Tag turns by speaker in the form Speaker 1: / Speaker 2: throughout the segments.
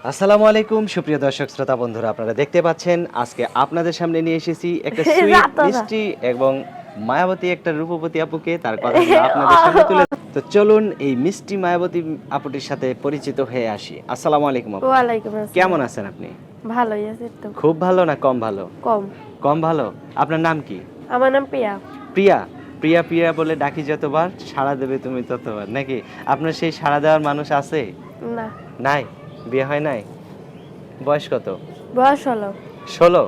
Speaker 1: আসসালামু আলাইকুম সুপ্রিয় দর্শক শ্রোতা বন্ধুরা আপনারা দেখতে পাচ্ছেন আজকে আপনাদের সামনে নিয়ে এসেছি একটা সুইট মিষ্টি এবং মায়াবতী একটা রূপবতী আপুকে তার কথাগুলো আপনাদের সামনে তুলে তো চলুন এই মিষ্টি মায়াবতী আপুটির সাথে পরিচিত হয়ে আসি। আসসালামু আলাইকুম আপু।
Speaker 2: ওয়ালাইকুম আসসালাম।
Speaker 1: কেমন আছেন আপনি?
Speaker 2: ভালোই আছে তো।
Speaker 1: খুব ভালো না কম ভালো?
Speaker 2: কম।
Speaker 1: কম ভালো? আপনার নাম কি?
Speaker 2: আমার নাম প্রিয়া।
Speaker 1: প্রিয়া? প্রিয়া প্রিয়া বলে ডাকি যতবার সাড়া দেবে তুমি ততবার নাকি আপনার সেই সাড়া দেওয়ার মানুষ আছে?
Speaker 2: না।
Speaker 1: নাই? বিয়ে হয় নাই? বয়স কত?
Speaker 2: বয়স হলো
Speaker 1: ষোলো?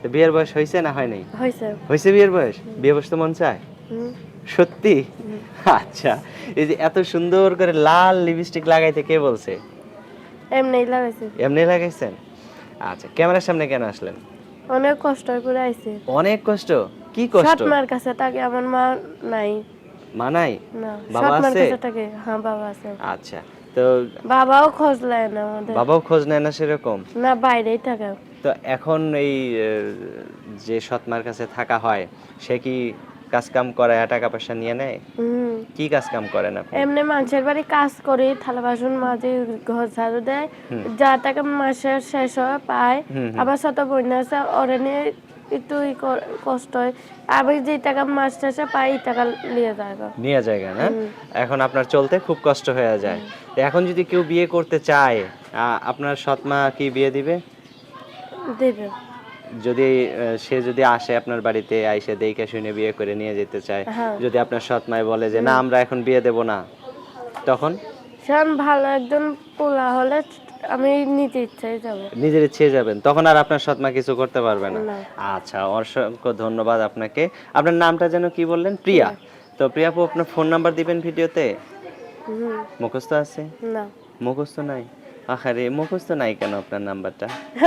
Speaker 1: তো বিয়ের বয়স হয়েছে না হয় নাই?
Speaker 2: হয়েছে।
Speaker 1: বিয়ের বয়স? বিয়ে বসতে মন চায়? সত্যি? আচ্ছা এই যে এত সুন্দর করে লাল লিপস্টিক লাগাইতে কে বলছে?
Speaker 2: এমনি লাগাইছে।
Speaker 1: এমনি লাগাইছেন? আচ্ছা ক্যামেরার সামনে কেন আসলেন?
Speaker 2: অনেক কষ্ট করে আইছে।
Speaker 1: অনেক কষ্ট? কি কষ্ট?
Speaker 2: সৎমার কাছে থাকে আমার মা নাই।
Speaker 1: মানাই
Speaker 2: না
Speaker 1: বাবা আছে?
Speaker 2: কাছে থাকে হ্যাঁ বাবা আছে।
Speaker 1: আচ্ছা তো
Speaker 2: বাবাও খোঁজ নেয় না আমাদের।
Speaker 1: বাবাও খোঁজ নেয় না সেরকম?
Speaker 2: না বাইরেই থাকে।
Speaker 1: তো এখন এই যে সৎমার কাছে থাকা হয় সে কি কাজ কাম করে টাকা পয়সা নিয়ে? নেয় কি কাজ কাম করেন আপনি?
Speaker 2: এমনি মানুষের বাড়ি কাজ করি থালা বাসন মাঝে ঘর ঝাড়ু দেয়। যা টাকা মাসের শেষ হয় পায়। আবার শত বন্যা আছে ওরে নিয়ে একটু কষ্ট হয়। আমি যে টাকা মাস পাই টাকা নিয়ে যায়
Speaker 1: নিয়ে জায়গা না? এখন আপনার চলতে খুব কষ্ট হয়ে যায়। তো এখন যদি কেউ বিয়ে করতে চায় আপনার সৎমা কি বিয়ে দিবে?
Speaker 2: দেবে।
Speaker 1: যদি সে যদি আসে আপনার বাড়িতে আইসে দেখে শুনে বিয়ে করে নিয়ে যেতে চায়
Speaker 2: হ্যাঁ।
Speaker 1: যদি আপনার সৎমায় বলে যে না আমরা এখন বিয়ে দেব না। তখন?
Speaker 2: সেরকম ভালো একজন পোলা হলে আমি নিতে ইচ্ছাই যাব।
Speaker 1: নিজের ইচ্ছে যাবেন তখন আর আপনার সৎমা কিছু করতে পারবে না। আচ্ছা অসংখ্য ধন্যবাদ আপনাকে। আপনার নামটা যেন কি বললেন? প্রিয়া। তো প্রিয়া আপু আপনার ফোন নাম্বার দিবেন ভিডিওতে? মুখস্থ আছে?
Speaker 2: না।
Speaker 1: মুখস্থ নাই? আহারে মুখস্থ নাই কেন আপনার নাম্বারটা?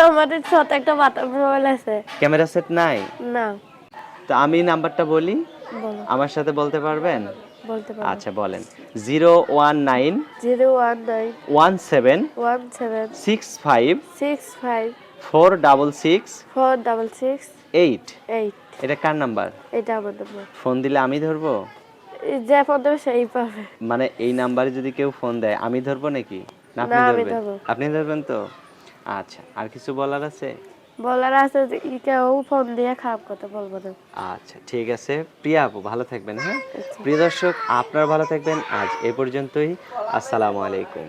Speaker 2: আমাদের ছোট একটা বাতা মোবাইল আছে।
Speaker 1: ক্যামেরা সেট নাই?
Speaker 2: না।
Speaker 1: তো আমি নাম্বারটা বলি। আমার সাথে বলতে পারবেন?
Speaker 2: বলতে পারো
Speaker 1: আচ্ছা বলেন। Zero one nine
Speaker 2: zero one nine
Speaker 1: one seven
Speaker 2: one seven
Speaker 1: six five
Speaker 2: six five
Speaker 1: four double six
Speaker 2: four double six
Speaker 1: eight.
Speaker 2: Eight
Speaker 1: এটা কার নাম্বার?
Speaker 2: এটা আমার নম্বর।
Speaker 1: ফোন দিলে আমি ধরবো?
Speaker 2: যে ফোন দেবে সেই পাবে।
Speaker 1: মানে এই নাম্বারে যদি কেউ ফোন দেয় আমি ধরবো নাকি? না আপনি ধরবেন? আপনি ধরবেন তো? আচ্ছা আর কিছু বলার আছে?
Speaker 2: বলার আছে যে ই কেউ ফোন দিয়ে খারাপ কথা বলব না।
Speaker 1: আচ্ছা ঠিক আছে। প্রিয়া আপু ভালো থাকবেন হ্যাঁ? প্রিয় দর্শক আপনার ভালো থাকবেন। আজ এ পর্যন্তই। আসসালামু আলাইকুম।